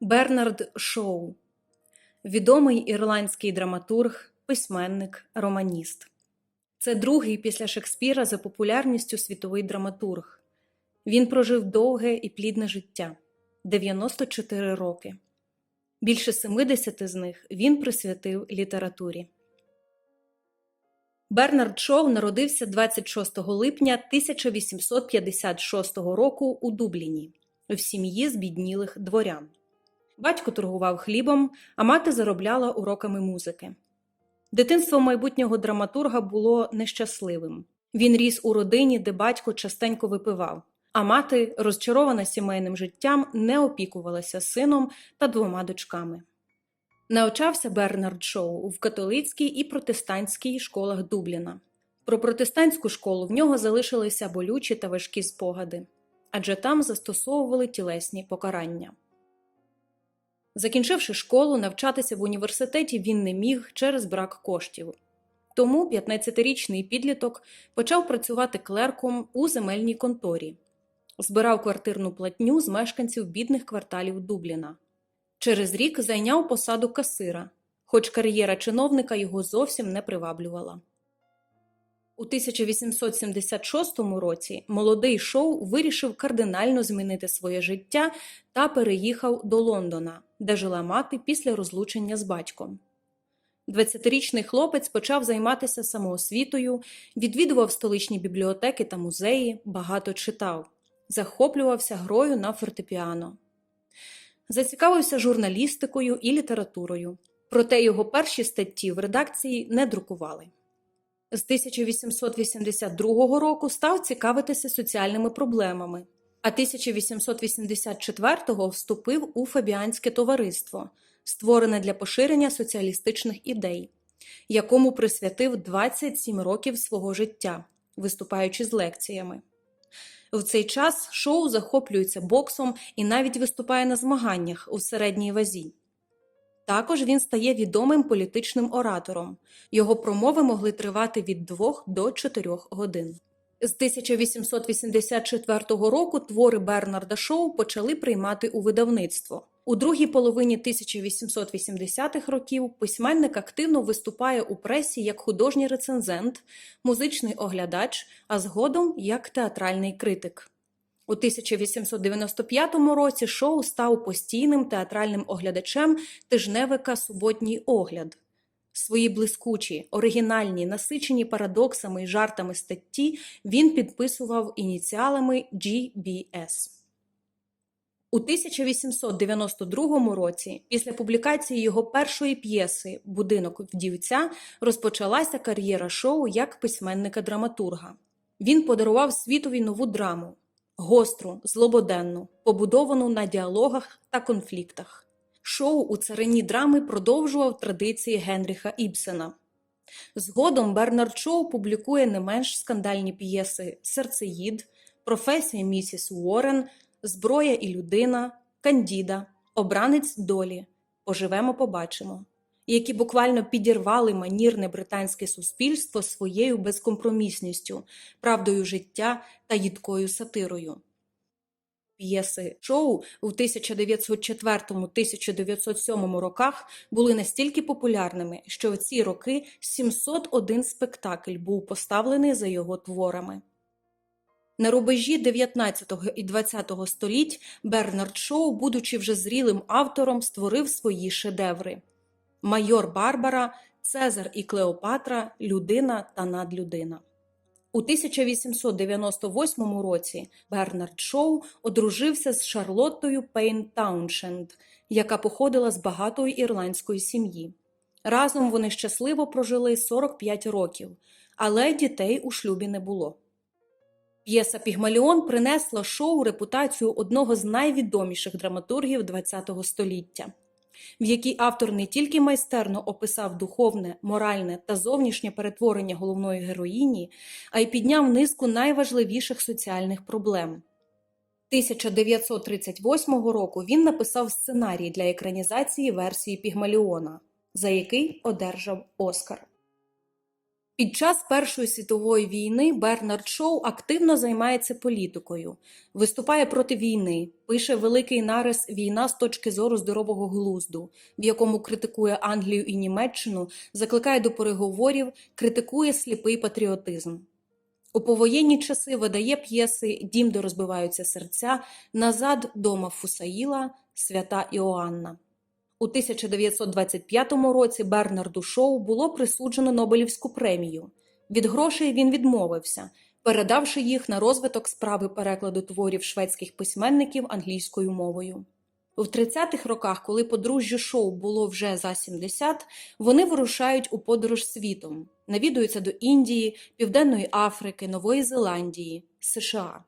Бернард Шоу відомий ірландський драматург, письменник, романіст. Це другий після Шекспіра за популярністю світовий драматург. Він прожив довге і плідне життя 94 роки. Більше 70 з них він присвятив літературі. Бернард Шоу народився 26 липня 1856 року у Дубліні в сім'ї збіднілих дворян. Батько торгував хлібом, а мати заробляла уроками музики. Дитинство майбутнього драматурга було нещасливим. Він ріс у родині, де батько частенько випивав, а мати, розчарована сімейним життям, не опікувалася сином та двома дочками. Навчався Бернард Шоу в католицькій і протестантській школах Дубліна. Про протестантську школу в нього залишилися болючі та важкі спогади, адже там застосовували тілесні покарання. Закінчивши школу, навчатися в університеті він не міг через брак коштів. Тому 15-річний підліток почав працювати клерком у земельній конторі, збирав квартирну платню з мешканців бідних кварталів Дубліна. Через рік зайняв посаду касира, хоч кар'єра чиновника його зовсім не приваблювала. У 1876 році молодий шоу вирішив кардинально змінити своє життя та переїхав до Лондона, де жила мати після розлучення з батьком. 20-річний хлопець почав займатися самоосвітою, відвідував столичні бібліотеки та музеї, багато читав, захоплювався грою на фортепіано. Зацікавився журналістикою і літературою, проте його перші статті в редакції не друкували. З 1882 року став цікавитися соціальними проблемами, а 1884-го вступив у Фабіанське товариство, створене для поширення соціалістичних ідей, якому присвятив 27 років свого життя, виступаючи з лекціями. В цей час шоу захоплюється боксом і навіть виступає на змаганнях у середній вазі. Також він стає відомим політичним оратором. Його промови могли тривати від 2 до 4 годин. З 1884 року твори Бернарда Шоу почали приймати у видавництво. У другій половині 1880-х років письменник активно виступає у пресі як художній рецензент, музичний оглядач, а згодом як театральний критик. У 1895 році шоу став постійним театральним оглядачем тижневика Суботній огляд. Свої блискучі, оригінальні, насичені парадоксами й жартами статті він підписував ініціалами GBS. У 1892 році, після публікації його першої п'єси Будинок вдівця розпочалася кар'єра шоу як письменника-драматурга. Він подарував світові нову драму гостру, злободенну, побудовану на діалогах та конфліктах. Шоу у царині драми продовжував традиції Генріха Ібсена. Згодом Бернард Шоу публікує не менш скандальні п'єси Серцеїд, Професія місіс Уоррен, Зброя і людина, Кандіда, Обранець долі, Поживемо, побачимо, які буквально підірвали манірне британське суспільство своєю безкомпромісністю, правдою життя та їдкою сатирою. П'єси шоу у 1904-1907 роках були настільки популярними, що в ці роки 701 спектакль був поставлений за його творами. На рубежі 19 і 20 століть Бернард Шоу, будучи вже зрілим автором, створив свої шедеври Майор Барбара, Цезар і Клеопатра, Людина та надлюдина. У 1898 році Бернард Шоу одружився з Шарлоттою Пейн Тауншенд, яка походила з багатої ірландської сім'ї. Разом вони щасливо прожили 45 років, але дітей у шлюбі не було. П'єса Пігмаліон принесла шоу репутацію одного з найвідоміших драматургів ХХ століття, в якій автор не тільки майстерно описав духовне, моральне та зовнішнє перетворення головної героїні, а й підняв низку найважливіших соціальних проблем. 1938 року він написав сценарій для екранізації версії Пігмаліона, за який одержав Оскар. Під час Першої світової війни Бернард Шоу активно займається політикою, виступає проти війни, пише великий нарис Війна з точки зору здорового глузду, в якому критикує Англію і Німеччину, закликає до переговорів, критикує сліпий патріотизм. У повоєнні часи видає п'єси Дім, де розбиваються серця, Назад дома Фусаїла, Свята Іоанна. У 1925 році Бернарду Шоу було присуджено Нобелівську премію. Від грошей він відмовився, передавши їх на розвиток справи перекладу творів шведських письменників англійською мовою. В 30-х роках, коли подружжю шоу було вже за 70, вони вирушають у подорож світом, навідуються до Індії, Південної Африки, Нової Зеландії, США.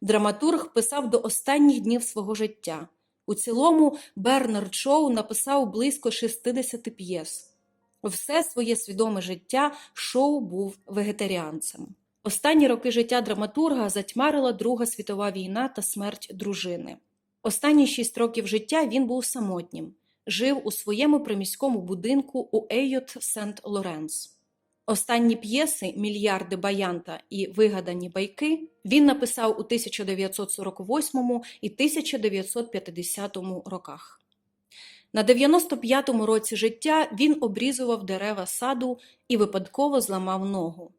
Драматург писав до останніх днів свого життя. У цілому Бернард Шоу написав близько 60 п'єс. Все своє свідоме життя Шоу був вегетаріанцем. Останні роки життя драматурга затьмарила Друга світова війна та смерть дружини. Останні шість років життя він був самотнім, жив у своєму приміському будинку у Ейот Сент Лоренс. Останні п'єси Мільярди Баянта і Вигадані байки він написав у 1948 і 1950 роках. На 95-му році життя він обрізував дерева саду і випадково зламав ногу.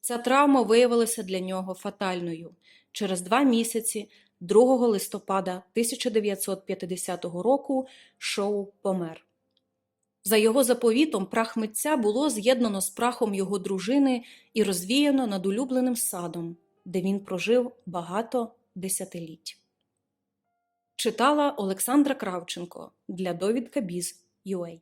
Ця травма виявилася для нього фатальною. Через два місяці, 2 листопада 1950 року, шоу помер. За його заповітом прах митця було з'єднано з прахом його дружини і розвіяно над улюбленим садом, де він прожив багато десятиліть. Читала Олександра Кравченко для довідка Біз.UA